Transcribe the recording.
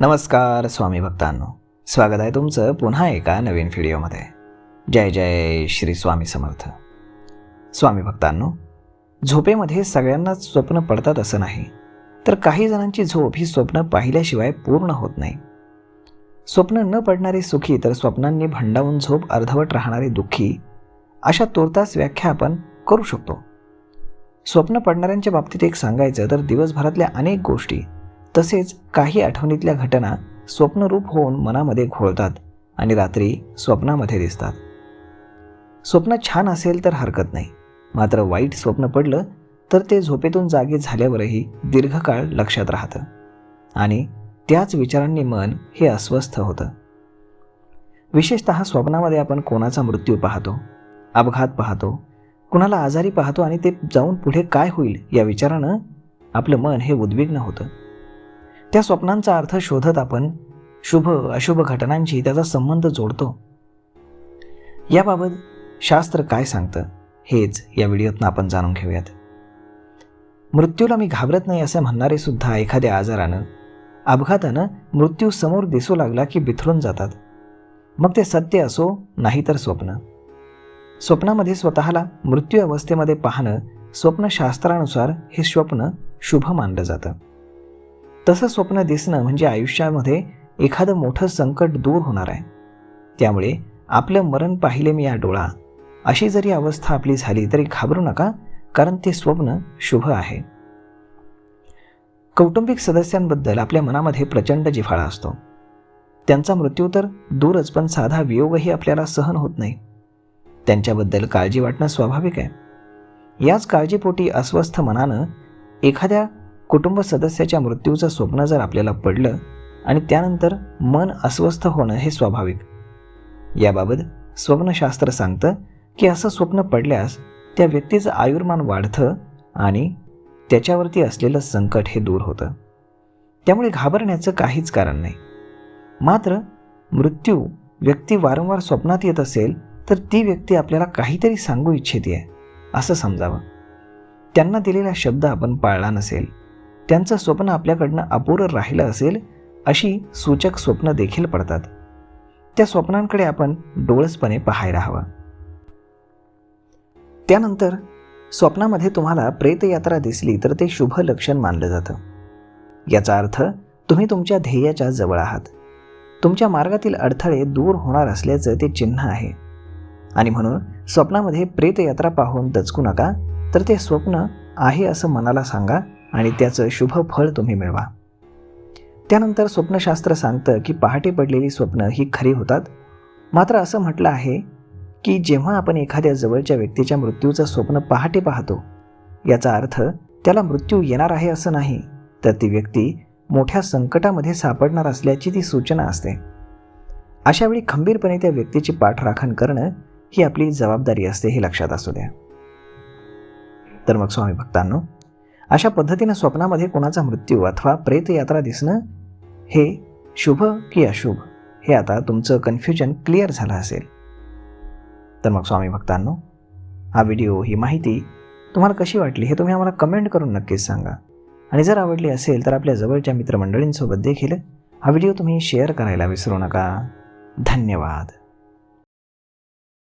नमस्कार स्वामी भक्तांनो. स्वागत आहे तुमचं पुन्हा एका नवीन व्हिडिओमध्ये. जय जय श्री स्वामी समर्थ. स्वामी भक्तांनो झोपेमध्ये सगळ्यांनाच स्वप्न पडतात असं नाही तर काही जणांची झोप ही स्वप्न पाहिल्याशिवाय पूर्ण होत नाही. स्वप्न न पडणारी सुखी तर स्वप्नांनी भंडावून झोप अर्धवट राहणारी दुःखी अशा तुर्तास व्याख्या आपण करू शकतो. स्वप्न पडणाऱ्यांच्या बाबतीत एक सांगायचं तर दिवसभरातल्या अनेक गोष्टी तसेच काही आठवणीतल्या घटना स्वप्नरूप होऊन मनामध्ये घोळतात आणि रात्री स्वप्नामध्ये दिसतात. स्वप्न छान असेल तर हरकत नाही. मात्र वाईट स्वप्न पडलं तर ते झोपेतून जागे झाल्यावरही दीर्घकाळ लक्षात राहतं. आणि त्याच विचारांनी मन हे अस्वस्थ होतं. विशेषत स्वप्नामध्ये आपण कोणाचा मृत्यू पाहतो अपघात पाहतो कुणाला आजारी पाहतो आणि ते जाऊन पुढे काय होईल या विचारानं आपलं मन हे उद्विग्न होतं. त्या स्वप्नांचा अर्थ शोधत आपण शुभ अशुभ घटनांशी त्याचा संबंध जोडतो. याबाबत शास्त्र काय सांगतं हेच या व्हिडिओतनं आपण जाणून घेऊयात. मृत्यूला मी घाबरत नाही असं म्हणणारे सुद्धा एखाद्या आजारानं अपघातानं मृत्यू समोर दिसू लागला की बिथरून जातात. मग ते सत्य असो नाही तर स्वप्न. स्वप्नामध्ये स्वतःला मृत्यू अवस्थेमध्ये पाहणं स्वप्नशास्त्रानुसार हे स्वप्न शुभ मानलं जातं. तसं स्वप्न दिसणं म्हणजे आयुष्यामध्ये एखादं मोठं संकट दूर होणार आहे. त्यामुळे आपलं मरण पाहिले मी या डोळा. अशी जरी अवस्था आपली झाली तरी घाबरू नका कारण ते स्वप्न शुभ आहे. कौटुंबिक सदस्यांबद्दल आपल्या मनामध्ये प्रचंड जिव्हाळा असतो. त्यांचा मृत्यू तर दूरच पण साधा वियोगही आपल्याला सहन होत नाही. त्यांच्याबद्दल काळजी वाटणं स्वाभाविक आहे. याच काळजीपोटी अस्वस्थ मनानं एखाद्या कुटुंब सदस्याच्या मृत्यूचं स्वप्न जर आपल्याला पडलं आणि त्यानंतर मन अस्वस्थ होणं हे स्वाभाविक. याबाबत स्वप्नशास्त्र सांगतं की असं स्वप्न पडल्यास त्या व्यक्तीचं आयुर्मान वाढतं आणि त्याच्यावरती असलेलं संकट हे दूर होतं. त्यामुळे घाबरण्याचं काहीच कारण नाही. मात्र मृत्यू व्यक्ती वारंवार स्वप्नात येत असेल तर ती व्यक्ती आपल्याला काहीतरी सांगू इच्छिते असं समजावं. त्यांना दिलेला शब्द आपण पाळला नसेल त्यांचं स्वप्न आपल्याकडनं अपुरं राहिलं असेल अशी सूचक स्वप्न देखील पडतात. त्या स्वप्नांकडे आपण डोळसपणे पाहायला हवं. त्यानंतर स्वप्नामध्ये तुम्हाला प्रेतयात्रा दिसली तर ते शुभ लक्षण मानलं जातं. याचा अर्थ तुम्ही तुमच्या ध्येयाच्या जवळ आहात. तुमच्या मार्गातील अडथळे दूर होणार असल्याचं ते चिन्ह आहे. आणि म्हणून स्वप्नामध्ये प्रेतयात्रा पाहून दचकू नका तर ते स्वप्न आहे असं मनाला सांगा आणि त्याचं शुभ फळ तुम्ही मिळवा. त्यानंतर स्वप्नशास्त्र सांगतं की पहाटे पडलेली स्वप्न ही खरी होतात. मात्र असं म्हटलं आहे की जेव्हा आपण एखाद्या जवळच्या व्यक्तीच्या मृत्यूचं स्वप्न पहाटे पाहतो याचा अर्थ त्याला मृत्यू येणार आहे असं नाही तर ती व्यक्ती मोठ्या संकटामध्ये सापडणार असल्याची ती सूचना असते. अशावेळी खंबीरपणे त्या व्यक्तीची पाठराखण करणं ही आपली जबाबदारी असते हे लक्षात असू द्या. तर मग स्वामी भक्तांनो अशा पद्धतीनं स्वप्नामध्ये कोणाचा मृत्यू अथवा प्रेतयात्रा दिसणं हे शुभ की अशुभ हे आता तुमचं कन्फ्युजन क्लिअर झालं असेल. तर मग स्वामी भक्तांनो हा व्हिडिओ ही माहिती तुम्हाला कशी वाटली हे तुम्ही आम्हाला कमेंट करून नक्कीच सांगा. आणि जर आवडली असेल तर आपल्या जवळच्या मित्रमंडळींसोबत देखील हा व्हिडिओ तुम्ही शेअर करायला विसरू नका. धन्यवाद.